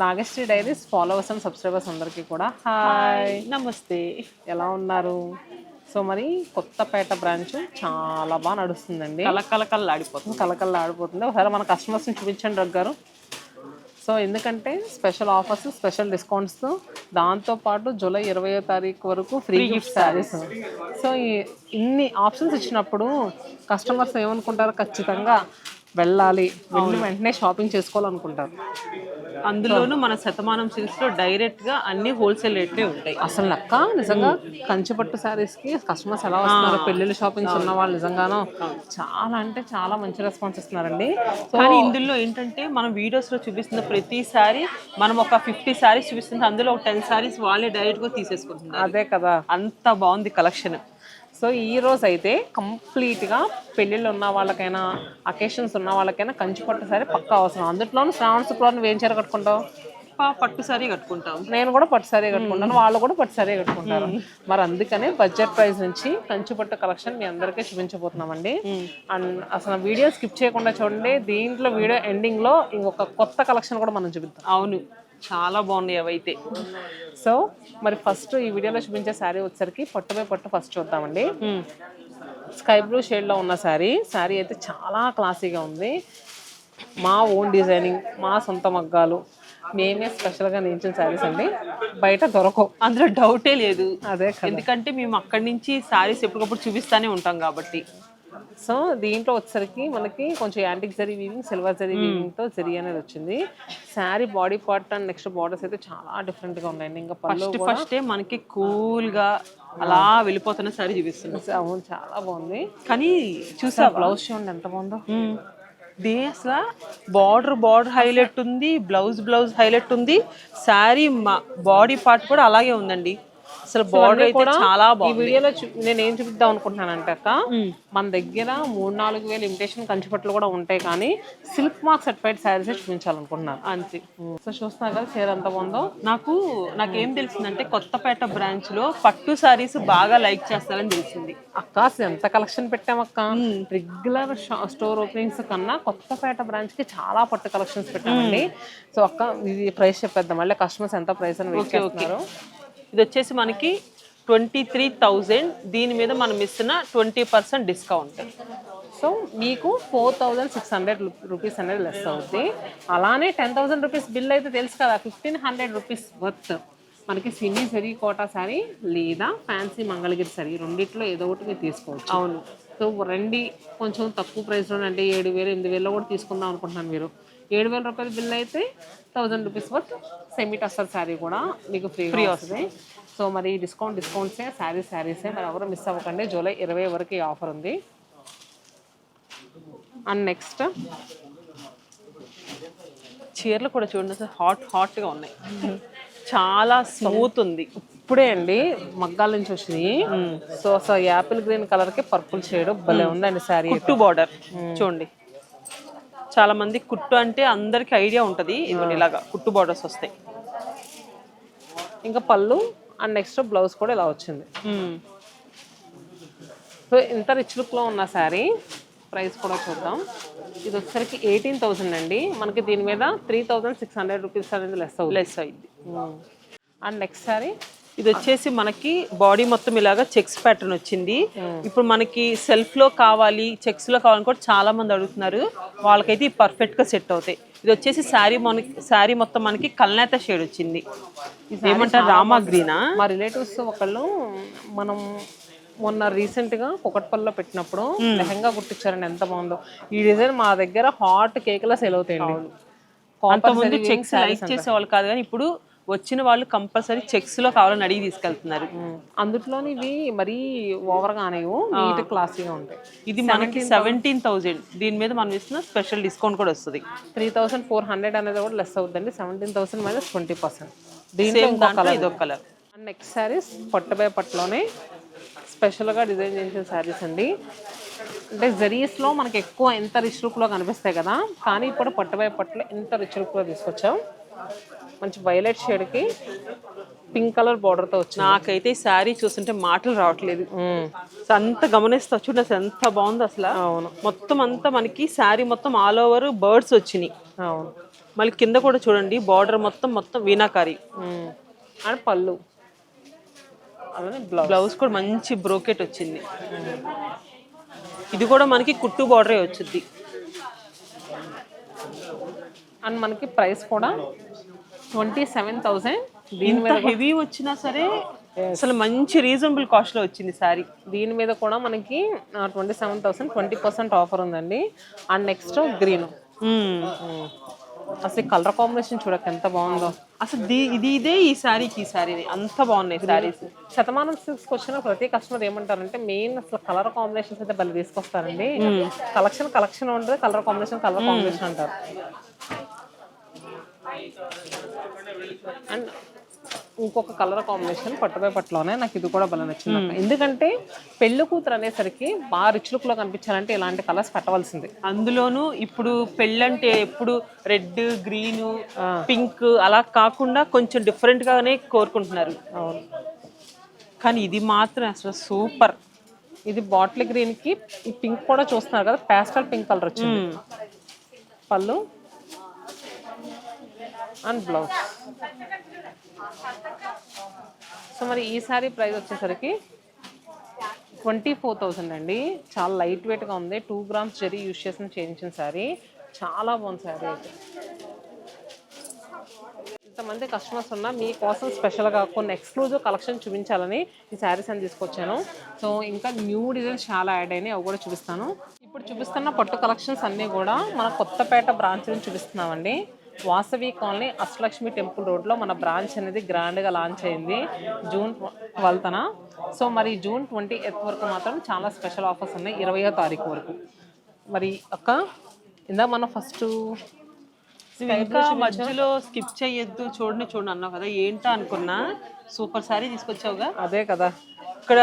Nagasri diaries followers and subscribers అందరికీ కూడా. Hi నమస్తే. ఎలా ఉన్నారు? సో మరి కొత్తపేట బ్రాంచ్ చాలా బాగా నడుస్తుందండి. కల కల ఆడిపోతుంది కలకల్లా ఆడిపోతుంది ఒకసారి మన కస్టమర్స్ని చూపించండి రగ్ గారు. సో ఎందుకంటే స్పెషల్ ఆఫర్స్ స్పెషల్ డిస్కౌంట్స్ దాంతోపాటు జూలై ఇరవయో తారీఖు వరకు ఫ్రీ గిఫ్ట్ శారీస్ సో ఈ ఇన్ని ఆప్షన్స్ ఇచ్చినప్పుడు కస్టమర్స్ ఏమనుకుంటారు? ఖచ్చితంగా వెళ్ళాలి. వెళ్ళి వెంటనే షాపింగ్ చేసుకోవాలనుకుంటారు. అందులోనూ మన శతమానం సిల్క్స్లో డైరెక్ట్గా అన్ని హోల్సేల్ రేట్లే ఉంటాయి. అసలు నక్క నిజంగా కంచిపట్టు శారీస్కి కస్టమర్స్ ఎలా వస్తున్నారు? పెళ్ళిళ్ళ షాపింగ్స్ ఉన్న వాళ్ళు నిజంగానో చాలా అంటే చాలా మంచి రెస్పాన్స్ ఇస్తున్నారండి. కానీ ఇందులో ఏంటంటే మనం వీడియోస్లో చూపిస్తున్న ప్రతిసారి మనం ఒక ఫిఫ్టీ సారీస్ చూపిస్తుంటే అందులో ఒక టెన్ సారీస్ వాళ్ళే డైరెక్ట్గా తీసేసుకుంటున్నారు. అదే కదా. అంత బాగుంది కలెక్షన్. సో ఈ రోజు అయితే కంప్లీట్గా పెళ్ళిళ్ళు ఉన్న వాళ్ళకైనా అకేషన్స్ ఉన్న వాళ్ళకైనా కంచిపట్టు సారీ పక్కా అవసరం. అందులోనూ శ్రావణ శుక్రవారం నువ్వు చీర కట్టుకుంటావు? పట్టు సారీ కట్టుకుంటాం. నేను కూడా పట్టు సారీ కట్టుకుంటాను వాళ్ళు కూడా పట్టు సారీ కట్టుకుంటారు. మరి అందుకనే బడ్జెట్ ప్రైస్ నుంచి కంచిపట్టు కలెక్షన్ మీ అందరికీ చూపించబోతున్నామండి. అండ్ అసలు వీడియో స్కిప్ చేయకుండా చూడండి దీంట్లో వీడియో ఎండింగ్లో ఇంకొక కొత్త కలెక్షన్ కూడా మనం చూపిద్దాం. అవును. చాలా బాగున్నాయి అవైతే. సో మరి ఫస్ట్ ఈ వీడియోలో చూపించే శారీ వచ్చేసరికి పట్టుపై పట్టు ఫస్ట్ చూద్దామండి. స్కై బ్లూ షేడ్లో ఉన్న శారీ. శారీ అయితే చాలా క్లాసీగా ఉంది. మా ఓన్ డిజైనింగ్ మా సొంత మగ్గాలు. మేమే స్పెషల్గా నేర్చిన శారీస్ అండి. బయట దొరకవు. అందులో డౌటే లేదు. అదే ఎందుకంటే మేము అక్కడి నుంచి సారీస్ ఎప్పటికప్పుడు చూపిస్తానే ఉంటాం కాబట్టి. సో దీంట్లో వచ్చేసరికి మనకి కొంచెం antique zari weaving silver zari వీవింగ్తో జరీ అనేది వచ్చింది. Saree body part and next borders అయితే చాలా డిఫరెంట్గా ఉన్నాయండి. ఇంకా ఫస్ట్ ఫస్టే మనకి కూల్గా అలా వెళ్ళిపోతున్న సారీ చూపిస్తుంది అవును చాలా బాగుంది. కానీ చూసా బ్లౌజ్ చూడండి ఎంత బాగుందో. దే అసలు బార్డర్ బార్డర్ హైలైట్ ఉంది బ్లౌజ్ బ్లౌజ్ హైలైట్ ఉంది. శారీ బాడీ పార్ట్ కూడా అలాగే ఉందండి. అసలు బార్డర్ అయితే చాలా ఈ బాగుంది. వీడియోలో నేను ఏం చూపిద్దాం అనుకుంటున్నానంటే అక్క మన దగ్గర మూడు నాలుగు వేలు ఇమిటేషన్ కంచిపట్లు కూడా ఉంటాయి కానీ సిల్క్ మార్క్ సర్టిఫైడ్ శారీస్ చూపించాలనుకుంటున్నాను. అంతే. సో చూస్తున్నా కదా చీర ఎంత బాగుందో. నాకు నాకేం తెలిసిందంటే కొత్తపేట బ్రాంచ్లో పట్టు సారీస్ బాగా లైక్ చేస్తారని తెలిసింది. అక్క ఎంత కలెక్షన్ పెట్టామక్క రెగ్యులర్ స్టోర్ ఓపెనింగ్స్ కన్నా కొత్తపేట బ్రాంచ్కి చాలా పట్టు కలెక్షన్స్ పెట్టామండి. సో అక్క ఇది ప్రైస్ చెప్పేద్దాం. మళ్ళీ కస్టమర్స్ ఎంత ప్రైస్ అని వెయిట్ చేస్తున్నారు. ఇది వచ్చేసి మనకి ట్వంటీ త్రీ థౌజండ్. దీని మీద మనం ఇస్తున్న ట్వంటీ పర్సెంట్ డిస్కౌంట్. సో మీకు four thousand six hundred rupees అనేది లెస్ అవుద్ది. అలానే టెన్ థౌసండ్ రూపీస్ బిల్ అయితే తెలుసు కదా ఫిఫ్టీన్ హండ్రెడ్ రూపీస్ వర్త్. మనకి సినీ సరీ కోటా సారీ లేదా ఫ్యాన్సీ మంగళగిరి సారీ రెండిట్లో ఏదో ఒకటి మీరు తీసుకోవచ్చు. అవును. సో రండి. కొంచెం తక్కువ ప్రైస్లో అంటే ఏడు వేలు ఎనిమిది వేలలో కూడా తీసుకుందాం అనుకుంటున్నాను మీరు. ఏడు వేల రూపాయల బిల్ అయితే thousand rupees worth semi tussar saree కూడా మీకు ఫ్రీ ఫ్రీ వస్తుంది. సో మరి డిస్కౌంట్ డిస్కౌంట్సే శారీ శారీసే మరి ఎవరు మిస్ అవ్వకండి. జూలై ఇరవై వరకు ఈ ఆఫర్ ఉంది. అండ్ నెక్స్ట్ చీరలు కూడా చూడండి అసలు హాట్ హాట్గా ఉన్నాయి. చాలా స్మూత్ ఉంది. ఇప్పుడే అండి మగ్గాల నుంచి వచ్చినాయి. సో సో యాపిల్ గ్రీన్ కలర్కి పర్పుల్ షేడ్ భలే ఉందండి శారీ కుట్టు బార్డర్ చూడండి. చాలా మంది కుట్టు అంటే అందరికి ఐడియా ఉంటది. ఇవన్నీ ఇలాగా కుట్టు బార్డర్స్ వస్తాయి. ఇంకా పళ్ళు అండ్ నెక్స్ట్ బ్లౌజ్ కూడా ఇలా వచ్చింది. సో ఇంత రిచ్ లుక్లో ఉన్న శారీ ప్రైస్ కూడా చూద్దాం. ఇది వచ్చేసరికి ఎయిటీన్ థౌసండ్ అండి. మనకి దీని మీద three thousand six hundred rupees అనేది లెస్ అవుతుంది లెస్ అయింది అండ్ నెక్స్ట్ శారీ ఇది వచ్చేసి మనకి బాడీ మొత్తం ఇలాగా చెక్స్ ప్యాటర్న్ వచ్చింది. ఇప్పుడు మనకి సెల్ఫ్లో కావాలి చెక్స్లో కావాలని కూడా చాలా మంది అడుగుతున్నారు. వాళ్ళకైతే పర్ఫెక్ట్గా సెట్ అవుతాయి. ఇది వచ్చేసి శారీ మనకి శారీ మొత్తం మనకి కల్నేత షేడ్ వచ్చింది. ఏమంటారు? రామా గ్రీనా? మా రిలేటివ్స్ ఒకళ్ళు మనం మొన్న రీసెంట్గా కుకట్పల్లిలో పెట్టినప్పుడు లెహంగా కుట్టించారండి. ఎంత బాగుందో. ఈ డిజైన్ మా దగ్గర హాట్ కేక్ లా సేల్ అవుతాయండి. అంతకుముందు చెక్స్ లైక్ చేసేవాళ్ళు కాదు కానీ ఇప్పుడు వచ్చిన వాళ్ళు కంపల్సరీ చెక్స్లో కావాలని అడిగి తీసుకెళ్తున్నారు. అందుట్లోని ఇవి మరీ ఓవర్గా అనేవు నీట్ క్లాసీగా ఉంటాయి. ఇది మనకి సెవెంటీన్ థౌజండ్ దీని మీద మనం ఇస్తున్న స్పెషల్ డిస్కౌంట్ కూడా వస్తుంది. త్రీ థౌసండ్ ఫోర్ హండ్రెడ్ అనేది కూడా లెస్ అవుతుందండి seventeen thousand minus twenty percent దీంట్లో ఇదొక కలర్ అండ్ నెక్స్ట్ శారీస్ పట్టుబై పట్టులోనే స్పెషల్గా డిజైన్ చేసిన శారీస్ అండి. అంటే జరీస్లో మనకి ఎక్కువ ఎంత రిచ్ లుక్లో కనిపిస్తాయి కదా కానీ ఇప్పుడు పట్టుబై పట్టులో ఎంత రిచ్ లుక్లో తీసుకొచ్చాం? మంచి వైలెట్ షేడ్కి పింక్ కలర్ బార్డర్తో వచ్చింది. నాకైతే ఈ శారీ చూస్తుంటే మాటలు రావట్లేదు. సో అంత గమనిస్తా చూడండి అసలు ఎంత బాగుంది అసలు. అవును. మొత్తం అంతా మనకి శారీ మొత్తం ఆల్ ఓవర్ బర్డ్స్ వచ్చినాయి. అవును. మళ్ళీ కింద కూడా చూడండి బార్డర్ మొత్తం మొత్తం వీణాకారి. మ్మ్. అండ్ పళ్ళు. అలానే బ్లౌజ్ కూడా మంచి బ్రోకెట్ వచ్చింది. ఇది కూడా మనకి కుట్టు బార్డరే వచ్చింది. అండ్ మనకి ప్రైస్ కూడా ట్వంటీ సెవెన్ థౌసండ్. దీని ఇంత హెవీ వచ్చినా సరే అసలు మంచి రీజనబుల్ కాస్ట్లో వచ్చింది సారీ. దీని మీద కూడా మనకి twenty seven thousand twenty percent offer ఉందండి. And next green. అసలు కలర్ కాంబినేషన్ చూడక ఎంత బాగుందో. అసలు దీ- ఇది ఇదే ఈ సారీకి ఈ సారీ అంత బాగున్నాయి సారీస్. శతమానం సిల్క్స్కి వచ్చిన ప్రతి కస్టమర్ ఏమంటారంటే మెయిన్ అసలు కలర్ కాంబినేషన్స్ అయితే భలే తీసుకొస్తారండి. కలెక్షన్ కలెక్షన్ ఉంటుంది కలర్ కాంబినేషన్ కలర్ కాంబినేషన్ అంటారు. అండ్ ఇంకొక కలర్ కాంబినేషన్ పట్టుపై పట్టులోనే నాకు ఇది కూడా భలే నచ్చింది. ఎందుకంటే పెళ్ళి కూతురు అనేసరికి బాగా రిచ్ లుక్లో కనిపించాలంటే ఇలాంటి కలర్స్ పెట్టవలసింది. అందులోనూ ఇప్పుడు పెళ్ళంటే ఎప్పుడు రెడ్ గ్రీన్ పింక్ అలా కాకుండా కొంచెం డిఫరెంట్ గానే కోరుకుంటున్నారు. అవును. కానీ ఇది మాత్రం అసలు సూపర్. ఇది బాటిల్ గ్రీన్కి ఈ పింక్ కూడా చూస్తున్నారు కదా పాస్టల్ పింక్ కలర్ వచ్చింది. పళ్ళు అండ్ బ్లౌజ్ సో మరి ఈ సారీ ప్రైస్ వచ్చేసరికి ట్వంటీ ఫోర్ థౌజండ్ అండి. చాలా లైట్ వెయిట్గా ఉంది. టూ గ్రామ్స్ జరీ యూస్ చేసిన చేయించిన శారీ చాలా బాగుంది సారీ అయితే. ఇంతమంది కస్టమర్స్ ఉన్నా మీకోసం స్పెషల్గా కొన్ని ఎక్స్క్లూజివ్ కలెక్షన్ చూపించాలని ఈ శారీస్ అని తీసుకొచ్చాను. సో ఇంకా న్యూ డిజైన్స్ చాలా యాడ్ అయినాయి. అవి కూడా చూపిస్తాను. ఇప్పుడు చూపిస్తున్న పట్టు కలెక్షన్స్ అన్నీ కూడా మన కొత్తపేట బ్రాంచ్ నుంచి చూపిస్తున్నామండి. వాసవి కాలనీ అష్టలక్ష్మి టెంపుల్ రోడ్లో మన బ్రాంచ్ అనేది గ్రాండ్గా లాంచ్ అయింది. జూన్ ట్వెల్త్న. సో మరి జూన్ ట్వంటీ ఎయిత్ వరకు మాత్రం చాలా స్పెషల్ ఆఫర్స్ ఉన్నాయి. ఇరవయో తారీఖు వరకు. మరి అక్క ఇందా మనం ఫస్ట్ ఇంకా మధ్యలో స్కిప్ చేయొద్దు. చూడండి చూడండి అన్నావు కదా. ఏంటా అనుకున్నా? సూపర్ సారీ తీసుకొచ్చావుగా? అదే కదా. ఇక్కడ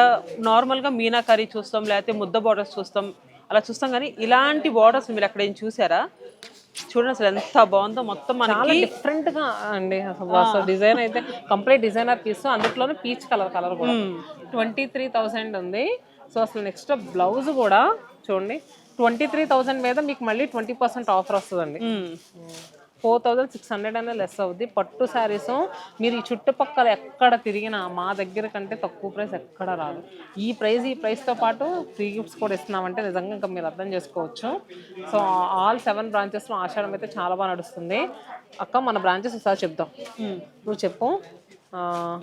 నార్మల్గా మీనాకరీ చూస్తాం లేకపోతే ముద్ద బార్డర్స్ చూస్తాం. అలా చూస్తాం కానీ ఇలాంటి బార్డర్స్ మీరు అక్కడ ఏం చూసారా? చూడండి అసలు ఎంత బాగుందో మొత్తం మనకి. డిఫరెంట్గా అండి అసలు డిజైన్ అయితే కంప్లీట్ డిజైనర్ పీస్ అందులోనే పీచ్ కలర్ కలర్ కూడా. ట్వంటీ త్రీ థౌసండ్ ఉంది. సో అసలు నెక్స్ట్ బ్లౌజ్ కూడా చూడండి ట్వంటీ త్రీ థౌసండ్ మీద మీకు మళ్ళీ ట్వంటీ పర్సెంట్ ఆఫర్ వస్తుందండి. ఫోర్ థౌజండ్ సిక్స్ హండ్రెడ్ అనే లెస్ అవుద్ది. పట్టు శారీస్ మీరు ఈ చుట్టుపక్కల ఎక్కడ తిరిగినా మా దగ్గర కంటే తక్కువ ప్రైస్ ఎక్కడ రాదు. ఈ ప్రైస్ ఈ ప్రైస్తో పాటు ఫ్రీ గిఫ్ట్స్ కూడా ఇస్తున్నామంటే నిజంగా ఇంకా మీరు అర్థం చేసుకోవచ్చు. సో ఆల్ సెవెన్ బ్రాంచెస్లో ఆషాఢం అయితే చాలా బాగా నడుస్తుంది. అక్క మన బ్రాంచెస్ ఒకసారి చెప్దాం. నువ్వు చెప్పు.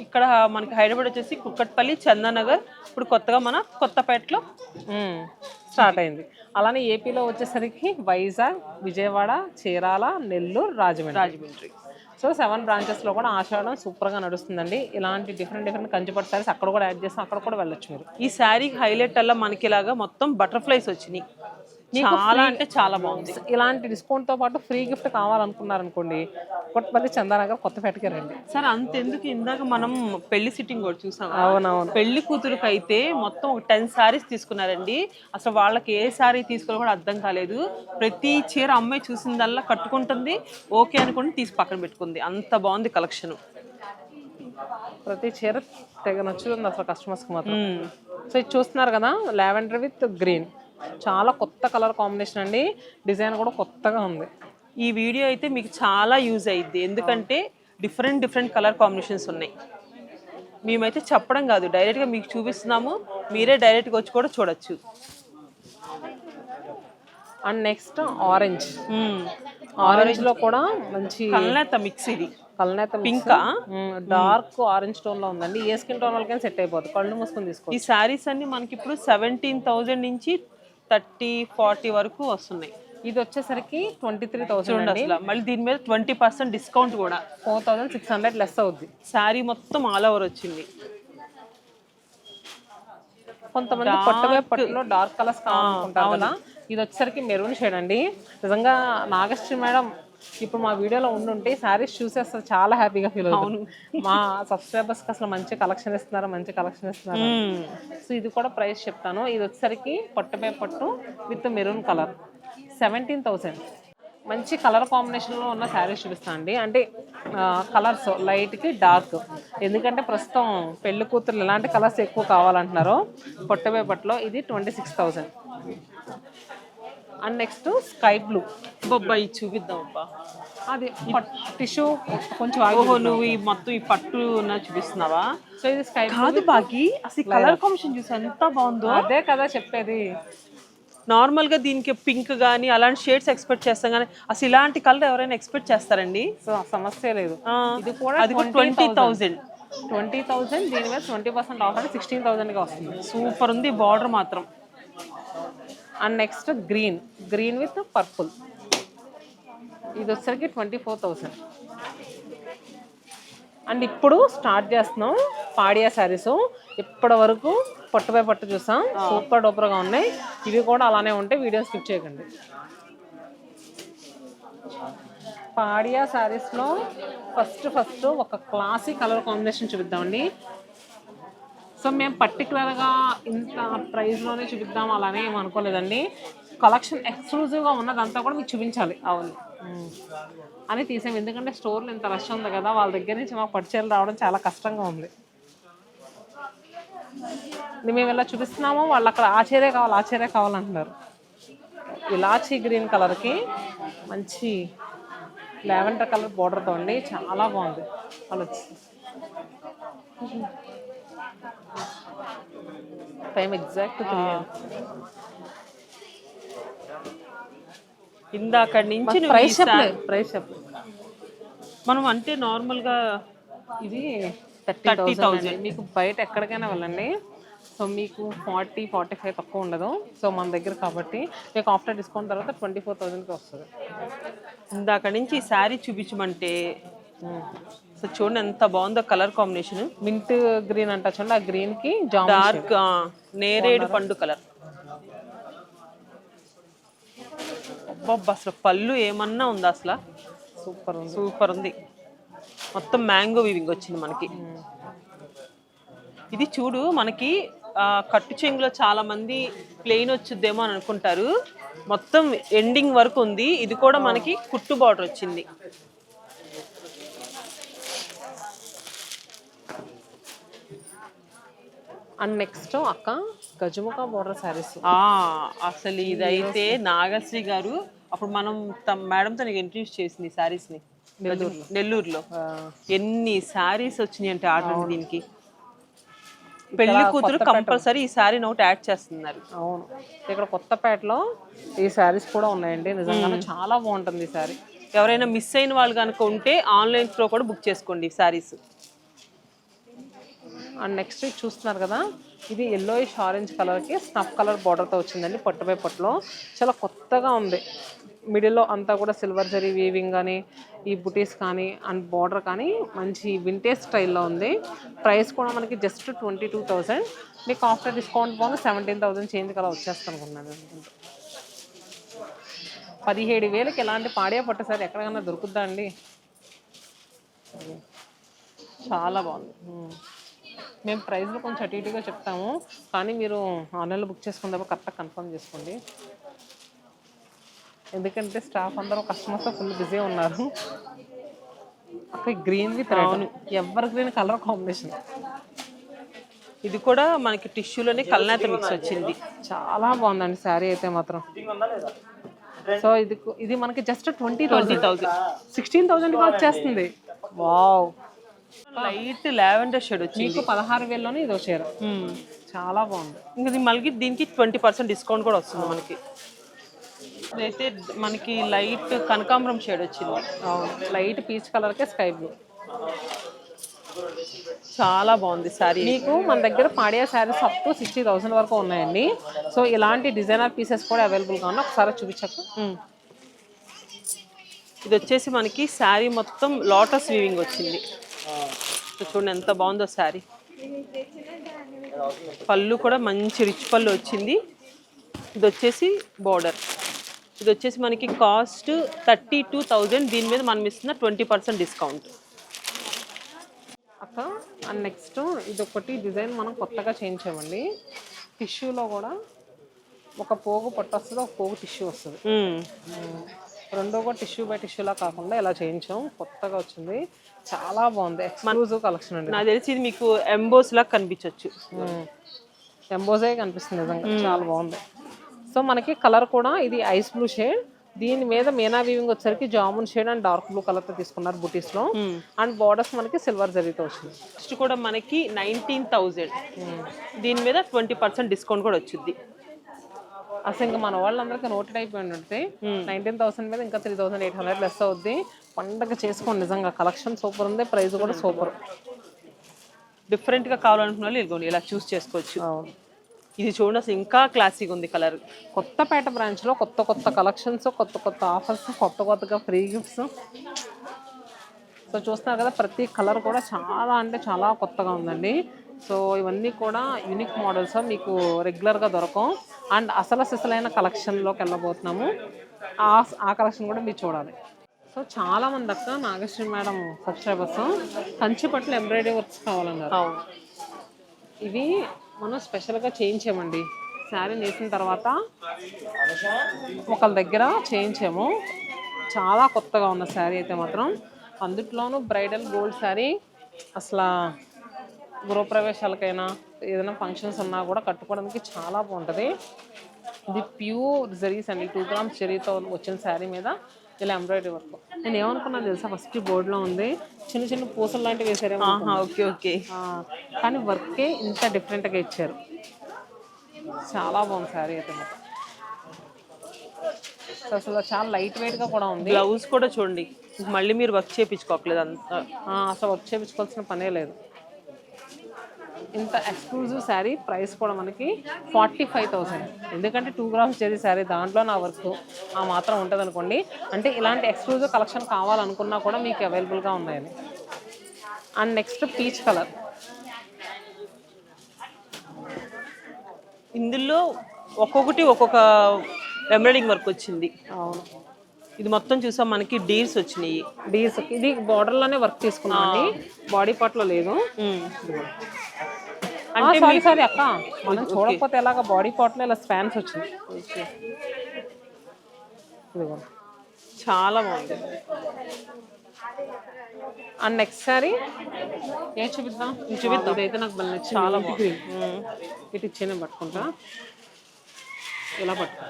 ఇక్కడ మనకి హైదరాబాద్ వచ్చేసి కుక్కట్పల్లి చందానగర్ ఇప్పుడు కొత్తగా మన కొత్తపేటలో. స్టార్ట్ అయింది. అలానే ఏపీలో వచ్చేసరికి వైజాగ్ విజయవాడ చీరాల నెల్లూరు రాజమండ్రి. రాజమండ్రి. సో సెవెన్ బ్రాంచెస్లో కూడా ఆషాఢం సూపర్గా నడుస్తుందండి. ఇలాంటి డిఫరెంట్ డిఫరెంట్ కంచిపట్టు సారీస్ అక్కడ కూడా యాడ్ చేస్తాం. అక్కడ కూడా వెళ్ళొచ్చు మీరు. ఈ శారీకి హైలైట్ అలా మనకి ఇలాగా మొత్తం బటర్ఫ్లైస్ వచ్చినాయి. చాలా అంటే చాలా బాగుంది. ఇలాంటి డిస్కౌంట్తో పాటు ఫ్రీ గిఫ్ట్ కావాలనుకున్నారనుకోండి కొట్టపల్లి చందానగర్ కొత్తపేటకి రండి. సార్ అంతెందుకు? ఇందాక మనం పెళ్ళి సిట్టింగ్ కూడా చూసాం అవునవును. పెళ్ళి కూతురుకి అయితే మొత్తం ఒక టెన్ సారీస్ తీసుకున్నారండి. అసలు వాళ్ళకి ఏ సారీ తీసుకోవాలో కూడా అర్థం కాలేదు. ప్రతి చీర అమ్మాయి చూసిందల్లా కట్టుకుంటుంది. ఓకే అనుకుని తీసి పక్కన పెట్టుకుంది. అంత బాగుంది కలెక్షన్. ప్రతి చీర తెగ నచ్చుతుంది అసలు కస్టమర్స్కి మాత్రం. సో ఇది చూస్తున్నారు కదా లావెండర్ విత్ గ్రీన్. చాలా కొత్త కలర్ కాంబినేషన్ అండి. డిజైన్ కూడా కొత్తగా ఉంది. ఈ వీడియో అయితే మీకు చాలా యూజ్ అయ్యిద్ది. ఎందుకంటే డిఫరెంట్ డిఫరెంట్ కలర్ కాంబినేషన్స్ ఉన్నాయి. మేమైతే చెప్పడం కాదు. డైరెక్ట్గా మీకు చూపిస్తున్నాము. మీరే డైరెక్ట్గా వచ్చి కూడా చూడొచ్చు. అండ్ నెక్స్ట్ ఆరెంజ్ ఆరెంజ్లో కూడా మంచి కల్నేత మిక్స్ ఇది. కలనేత పింకా డార్క్ ఆరెంజ్ టోన్లో ఉందండి. ఏ స్కిన్ టోన్ వాళ్ళకైనా సెట్ అయిపోతుంది కళ్ళు మూసుకొని తీసుకో ఈ శారీస్ అన్ని మనకి ఇప్పుడు సెవెంటీన్ థౌజండ్ నుంచి థర్టీ ఫార్టీ వరకు వస్తున్నాయి. ఇది వచ్చేసరికి ట్వంటీ త్రీ థౌసండ్ అసలు. మళ్ళీ దీని మీద ట్వంటీ పర్సెంట్ డిస్కౌంట్ కూడా. Four thousand six hundred less అవుద్ది. శారీ మొత్తం ఆల్ ఓవర్ వచ్చింది. కొంతమంది పట్టువే పట్టులో డార్క్ కలర్స్ కావాలనుకుంటారు కదా. ఇది వచ్చేసరికి మెరూన్ షేడ్ అండి. నిజంగా నాగశ్రీ మేడం ఇప్పుడు మా వీడియోలో ఉండుంటే శారీస్ చూసి అసలు చాలా హ్యాపీగా ఫీల్ అవుతుంది. మా సబ్స్క్రైబర్స్కి అసలు మంచి కలెక్షన్ ఇస్తున్నారు మంచి కలెక్షన్ ఇస్తున్నారు. సో ఇది కూడా ప్రైస్ చెప్తాను. ఇది వచ్చేసరికి పట్టుపై పట్టు with maroon colour seventeen thousand మంచి కలర్ కాంబినేషన్లో ఉన్న శారీస్ చూపిస్తాను అండి. అంటే కలర్స్ లైట్కి డార్క్ ఎందుకంటే ప్రస్తుతం పెళ్ళి కూతురు ఎలాంటి కలర్స్ ఎక్కువ కావాలంటున్నారో పొట్టపై పట్టులో ఇది twenty six thousand and next sky blue బొబ్బాయి చూపిద్దాం అబ్బా అది టిష్యూ కొంచెం ఓహో నువ్వు ఈ మొత్తం ఈ పట్టు ఉన్న చూపిస్తున్నావా? సో ఇది స్కై కాదు బాగి అసలు కలర్ కాంబినేషన్ చూసి ఎంత బాగుందో. అదే కదా చెప్పేది. నార్మల్గా దీనికి పింక్ గానీ అలాంటి షేడ్స్ ఎక్స్పెక్ట్ చేస్తాం కానీ అసలు ఇలాంటి కలర్ ఎవరైనా ఎక్స్పెక్ట్ చేస్తారండి? సో సమస్య లేదు. ఇది కూడా అది కూడా ట్వంటీ థౌజండ్ ట్వంటీ థౌసండ్ దీని మీద ట్వంటీ పర్సెంట్ ఆఫ్ అంటే సిక్స్టీన్ థౌసండ్గా వస్తుంది. సూపర్ ఉంది బార్డర్ మాత్రం. And next green green with purple ఇది వచ్చరికి ట్వంటీ ఫోర్ థౌసండ్ అండ్ ఇప్పుడు స్టార్ట్ చేస్తున్నాం పాడియా శారీస్ ఇప్పటి వరకు పట్టుపై పట్టు చూసాం. సూపర్ డూపర్గా ఉన్నాయి. ఇవి కూడా అలానే ఉంటాయి. వీడియో స్కిప్ చేయకండి. పాడియా శారీస్లో ఫస్ట్ ఫస్ట్ ఒక క్లాసీ కలర్ కాంబినేషన్ చూపిద్దామండి. సో మేము పర్టికులర్గా ఇంత ప్రైస్లోనే చూపిద్దాం అలానే ఏం అనుకోలేదండి. కలెక్షన్ ఎక్స్క్లూజివ్గా ఉన్నదంతా కూడా మీకు చూపించాలి. అవును. అని తీసాం ఎందుకంటే స్టోర్లో ఇంత రష్ ఉంది కదా వాళ్ళ దగ్గర నుంచి మాకు పట్టుచీరలు రావడం చాలా కష్టంగా ఉంది. మేము ఇలా చూపిస్తున్నాము. వాళ్ళు అక్కడ ఆచర్య కావాలి ఆచర్య కావాలంటున్నారు. ఇలాచీ గ్రీన్ కలర్కి మంచి లావెండర్ కలర్ బోర్డర్తో అండి. చాలా బాగుంది. వాళ్ళు వచ్చి టైం ఎగ్జాక్ట్ ఇందాక నుంచి ప్రైస్ మనం అంటే నార్మల్గా ఇది థర్టీ థౌసండ్ మీకు బయట ఎక్కడికైనా వెళ్ళండి. సో మీకు ఫార్టీ ఫార్టీ ఫైవ్ తక్కువ ఉండదు. సో మన దగ్గర కాబట్టి మీకు ఆఫ్టర్ డిస్కౌంట్ తర్వాత ట్వంటీ ఫోర్ థౌసండ్కి వస్తుంది. ఇందాక నుంచి ఈ శారీ చూపించమంటే సో చూడండి ఎంత బాగుందో కలర్ కాంబినేషన్. మింట్ గ్రీన్ అంట చూడండి ఆ గ్రీన్కి జామ్ డార్క్ నేరేడు పండు కలర్. అబ్బబ్బా అసలు పళ్ళు ఏమన్నా ఉందా అసలు? సూపర్ ఉంది. సూపర్ ఉంది. మొత్తం మ్యాంగో వీవింగ్ వచ్చింది మనకి. ఇది చూడు మనకి కట్టు చెంగులో చాలా మంది ప్లెయిన్ వచ్చుద్దేమో అని అనుకుంటారు. మొత్తం ఎండింగ్ వరకు ఉంది. ఇది కూడా మనకి కుట్టు బార్డర్ వచ్చింది. అండ్ నెక్స్ట్ అక్క గజముఖ బోర్డర్ శారీస్. ఆ అసలు ఇదైతే నాగశ్రీ గారు అప్పుడు మనం తమ మేడంతో నీకు ఇంట్రడ్యూస్ చేసింది శారీస్ని నెల్లూరులో. ఎన్ని శారీస్ వచ్చినాయి అంటే ఆర్డర్ దీనికి? పెళ్ళి కూతురు కంపల్సరీ ఈ శారీ ఒకటి యాడ్ చేస్తున్నారు. అవును. ఇక్కడ కొత్తపేటలో ఈ శారీస్ కూడా ఉన్నాయండి. నిజంగానే చాలా బాగుంటుంది ఈ శారీ. ఎవరైనా మిస్ అయిన వాళ్ళు కనుక ఉంటే ఆన్లైన్లో కూడా బుక్ చేసుకోండి శారీస్. అండ్ నెక్స్ట్ చూస్తున్నారు కదా ఇది ఎల్లోయిష్ ఆరెంజ్ కలర్కి స్నఫ్ కలర్ బార్డర్తో వచ్చిందండి పట్టుపై పట్టులో. చాలా కొత్తగా ఉంది. మిడిల్లో అంతా కూడా సిల్వర్ జరీ వీవింగ్ కానీ ఈ బుటీస్ కానీ అండ్ బార్డర్ కానీ మంచి వింటేజ్ స్టైల్లో ఉంది. ప్రైస్ కూడా మనకి జస్ట్ ట్వంటీ టూ థౌజండ్ మీకు ఆఫ్టర్ డిస్కౌంట్ బాగుంది సెవెంటీన్ థౌసండ్ చేంజ్ కలా వచ్చేస్తాను అనుకున్నాను పదిహేడు వేలకి ఎలాంటి పాడే పట్టు సార్ ఎక్కడికైనా దొరుకుద్దా అండి? చాలా బాగుంది. మ్మ్. ప్రైస్లో కొంచెం అటు ఇటుగా చెప్తాము. కానీ మీరు ఆన్లైన్లో బుక్ చేసుకున్నప్పుడు కరెక్ట్గా కన్ఫర్మ్ చేసుకోండి. ఎందుకంటే స్టాఫ్ అందరూ కస్టమర్స్తో ఫుల్ బిజీ ఉన్నారు. అక్కడ green with red evergreen colour combination. ఇది కూడా మనకి టిష్యూలోనే కల్నేత మిక్స్ వచ్చింది. చాలా బాగుందండి శారీ అయితే మాత్రం. సో ఇది ఇది మనకి just twenty twenty thousand sixteen థౌసండ్కి వచ్చేస్తుంది. వావ్ లైట్ లావెండర్ షేడ్ వచ్చింది. మీకు పదహారు వేలలోనే ఇది చీర. మ్మ్. చాలా బాగుంది. ఇంకా మళ్ళీ దీనికి ట్వంటీ పర్సెంట్ డిస్కౌంట్ కూడా వస్తుంది మనకి. ఇదైతే మనకి లైట్ కనకాంబరం షేడ్ వచ్చింది. అవును. లైట్ పీచ్ కలర్కే స్కై బ్లూ. చాలా బాగుంది శారీ. మీకు మన దగ్గర పాడియా saris up to sixty thousand వరకు ఉన్నాయండి. సో ఇలాంటి డిజైనర్ పీసెస్ కూడా అవైలబుల్గా ఉన్నాయి. ఒకసారి చూపించక. ఇది వచ్చేసి మనకి శారీ మొత్తం లోటస్ వీవింగ్ వచ్చింది. చూడండి ఎంత బాగుందో శారీ. పళ్ళు కూడా మంచి రిచ్ పళ్ళు వచ్చింది. ఇది వచ్చేసి బార్డర్ ఇది వచ్చేసి మనకి కాస్ట్ థర్టీ టూ థౌజండ్ దీని మీద మనం ఇస్తున్న ట్వంటీ పర్సెంట్ డిస్కౌంట్ అక్క అండ్ నెక్స్ట్ ఇది ఒకటి డిజైన్ మనం కొత్తగా చేయించామండి టిష్యూలో కూడా ఒక పోగు పట్టు వస్తుంది ఒక పోగు టిష్యూ వస్తుంది. రెండో కూడా టిష్యూ బై టిష్యూలా కాకుండా ఇలా చేయించాం. కొత్తగా వచ్చింది. చాలా బాగుంది. ఎక్స్క్లూజివ్ కలెక్షన్ అండి. నాకు తెలిసి ఇది మీకు ఎంబోస్ లాగా కనిపించవచ్చు ఎంబోజే కనిపిస్తుంది నిజంగా. చాలా బాగుంది. సో మనకి కలర్ కూడా ఇది ఐస్ బ్లూ షేడ్ దీని మీద మీనా వీవింగ్ వచ్చేసరికి jamun shade and dark blue కలర్తో తీసుకున్నారు బుటీస్లో. అండ్ బార్డర్స్ మనకి సిల్వర్ జరీతో వచ్చింది. నెక్స్ట్ కూడా మనకి నైన్టీన్ థౌజండ్ దీని మీద ట్వంటీ పర్సెంట్ డిస్కౌంట్ కూడా వచ్చింది అసలు ఇంకా మన వాళ్ళందరికీ నోటెడ్ అయిపోయి ఉంటే నైన్టీన్ థౌసండ్ మీద ఇంకా three thousand eight hundred less అవుద్ది. పండగ చేసుకోండి నిజంగా. కలెక్షన్ సూపర్ ఉంది ప్రైస్ కూడా సూపర్. డిఫరెంట్గా కావాలనుకున్న వాళ్ళు ఇదిగోండి ఇలా చూస్ చేసుకోవచ్చు. ఇది చూడండి అసలు ఇంకా క్లాసిక్ ఉంది కలర్. కొత్తపేట బ్రాంచ్లో కొత్త కొత్త కలెక్షన్స్ కొత్త కొత్త ఆఫర్స్ కొత్త కొత్తగా ఫ్రీ గిఫ్ట్స్. సో చూస్తున్నారు కదా ప్రతి కలర్ కూడా చాలా అంటే చాలా కొత్తగా ఉందండి. సో ఇవన్నీ కూడా యూనిక్ మోడల్స్ మీకు రెగ్యులర్గా దొరకం అండ్ అసలు అసలైన కలెక్షన్లోకి వెళ్ళబోతున్నాము. ఆ ఆ కలెక్షన్ కూడా మీరు చూడాలి. సో చాలా మంది అక్క నాగశ్రీ మేడం సబ్స్క్రైబర్స్ కంచి పట్ల ఎంబ్రాయిడరీ వర్క్స్ కావాలన్నారు ఇవి మనం స్పెషల్గా చేయించామండి. శారీ నేసిన తర్వాత ఒకళ్ళ దగ్గర చేయించాము. చాలా కొత్తగా ఉన్న శారీ అయితే మాత్రం. అందుట్లోనూ బ్రైడల్ గోల్డ్ శారీ. అసలు గృహప్రవేశాలకైనా ఏదైనా ఫంక్షన్స్ ఉన్నా కూడా కట్టుకోవడానికి చాలా బాగుంటుంది. ఇది ప్యూర్ జరీస్ అండి. టూ గ్రామ్స్ జరీతో వచ్చిన శారీ మీద ఇలా ఎంబ్రాయిడరీ వర్క్ నేను ఏమనుకున్నాను తెలుసా? ఫస్ట్ బోర్డులో ఉంది. చిన్న చిన్న పూసలు లాంటివి వేసారేమో ఓకే ఓకే. కానీ వర్కే ఇంత డిఫరెంట్గా ఇచ్చారు. చాలా బాగుంది శారీ అయితే అసలు చాలా లైట్ వెయిట్గా కూడా ఉంది. బ్లౌజ్ కూడా చూడండి. మళ్ళీ మీరు వర్క్ చేయించుకోవట్లేదు అంతా. అసలు వర్క్ చేయించుకోవాల్సిన పనే లేదు. ఇంత ఎక్స్క్లూజివ్ శారీ ప్రైస్ కూడా మనకి ఫార్టీ ఫైవ్ థౌసండ్ ఎందుకంటే టూ గ్రామ్స్ చేసే శారీ దాంట్లో నా వర్క్ ఆ మాత్రం ఉంటుంది అనుకోండి అంటే ఇలాంటి ఎక్స్క్లూజివ్ కలెక్షన్ కావాలనుకున్నా కూడా మీకు అవైలబుల్గా ఉన్నాయని అండ్ నెక్స్ట్ పీచ్ కలర్ ఇందులో ఒక్కొక్కటి ఒక్కొక్క ఎంబ్రాయిడింగ్ వర్క్ వచ్చింది. అవును. ఇది మొత్తం చూసాం మనకి డీల్స్ వచ్చినాయి. డీస్ ఇది border లోనే వర్క్ తీసుకున్నామండి. బాడీ పార్ట్లో లేదు. అంటే సారీ సారీ అక్క. మనం చూడకపోతే ఎలాగ బాడీ పార్ట్లో ఇలా స్పాన్స్ వచ్చింది. చాలా బాగుంది. అండ్ నెక్స్ట్ సారీ ఏ చూపిద్దాం? చూపిద్దాం. ఇదైతే నాకు మళ్ళీ చాలా బాగుంది. ఇటు ఇచ్చేనే పట్టుకుంటా. ఇలా పట్టుకో.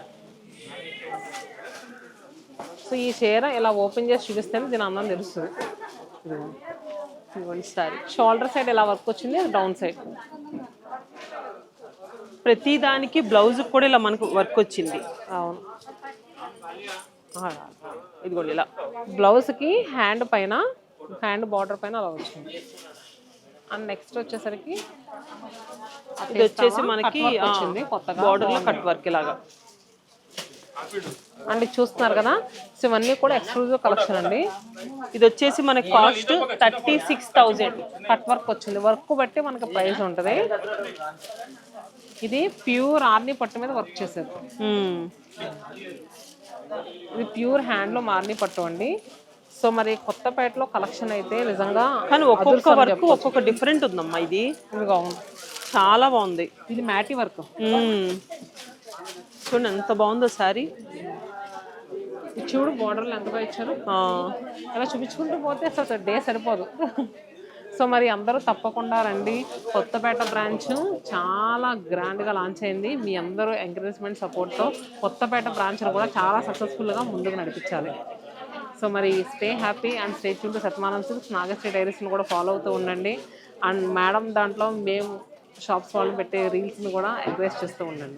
సో ఈ చీర ఇలా ఓపెన్ చేసి చూపిస్తేనే దీని అందం తెలుస్తుంది. ఇదిగోండి సారీ షోల్డర్ సైడ్ ఇలా వర్క్ వచ్చింది డౌన్ సైడ్ ప్రతి దానికి బ్లౌజ్ కూడా ఇలా మనకు వర్క్ వచ్చింది. అవును. ఇదిగోండి ఇలా. బ్లౌజ్కి హ్యాండ్ పైన హ్యాండ్ బార్డర్ పైన అలా వచ్చింది. అండ్ నెక్స్ట్ వచ్చేసరికి ఇది వచ్చేసి మనకి Cut work వచ్చింది కొత్తగా? బార్డర్లో కట్ వర్క్ ఇలాగా. అండ్ ఇది చూస్తున్నారు కదా? సో ఇవన్నీ కూడా ఎక్స్క్లూజివ్ కలెక్షన్ అండి. ఇది వచ్చేసి మనకి cost thirty six thousand cut work వచ్చింది. వర్క్ బట్టి మనకి ప్రైస్ ఉంటుంది. ఇది ప్యూర్ ఆర్ని పట్టు మీద వర్క్ చేశారు ఇది ప్యూర్ హ్యాండ్లో మార్ని పట్టు అండి. సో మరి కొత్తపేటలో కలెక్షన్ అయితే నిజంగా కానీ ఒక్కొక్క వర్క్ ఒక్కొక్క డిఫరెంట్ ఉందమ్మా ఇది. ఇదిగో. అవును చాలా బాగుంది. ఇది మ్యాటీ వర్క్. చూడండి ఎంత బాగుందో సారీ చూడు బోర్డర్లు ఎంతగా ఇచ్చారు. ఇలా చూపించుకుంటూ పోతే అసలు డే సరిపోదు. సో మరి అందరూ తప్పకుండా రండి. కొత్తపేట బ్రాంచ్ చాలా గ్రాండ్గా లాంచ్ అయింది. మీ అందరూ ఎంకరేజ్మెంట్ సపోర్ట్తో కొత్తపేట బ్రాంచ్ కూడా చాలా సక్సెస్ఫుల్గా ముందుకు నడిపించాలి. సో మరి stay happy and stay to సత్మానం silks Nagashri డైరీస్ని కూడా ఫాలో అవుతూ ఉండండి. అండ్ మేడం దాంట్లో మేము షాప్స్ వాళ్ళు పెట్టే రీల్స్ని కూడా ఎంకరేజ్ చేస్తూ ఉండండి.